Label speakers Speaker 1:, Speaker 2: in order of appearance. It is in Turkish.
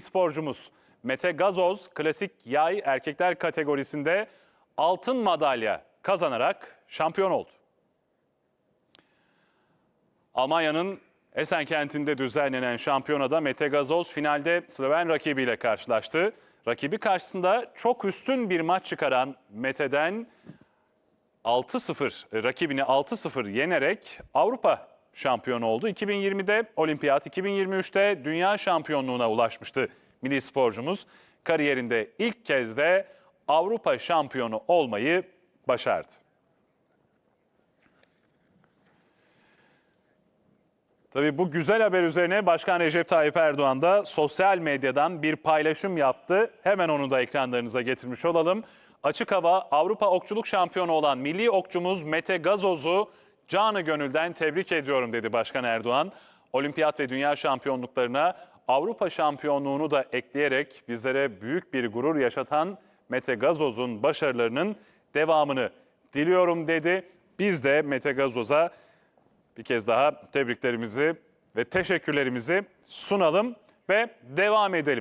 Speaker 1: sporcumuz Mete Gazoz klasik yay erkekler kategorisinde altın madalya kazanarak şampiyon oldu. Almanya'nın Essen kentinde düzenlenen şampiyonada Mete Gazoz finalde Sloven rakibiyle karşılaştı. Rakibi karşısında çok üstün bir maç çıkaran Mete'den 6-0 rakibini 6-0 yenerek Avrupa şampiyonu oldu. 2020'de olimpiyat, 2023'te dünya şampiyonluğuna ulaşmıştı milli sporcumuz. Kariyerinde ilk kez de Avrupa şampiyonu olmayı başardı. Tabii bu güzel haber üzerine Başkan Recep Tayyip Erdoğan da sosyal medyadan bir paylaşım yaptı. Hemen onu da ekranlarınıza getirmiş olalım. Açık hava Avrupa Okçuluk Şampiyonu olan milli okçumuz Mete Gazoz'u canı gönülden tebrik ediyorum dedi Başkan Erdoğan. Olimpiyat ve dünya şampiyonluklarına Avrupa şampiyonluğunu da ekleyerek bizlere büyük bir gurur yaşatan Mete Gazoz'un başarılarının devamını diliyorum dedi. Biz de Mete Gazoz'a bir kez daha tebriklerimizi ve teşekkürlerimizi sunalım ve devam edelim.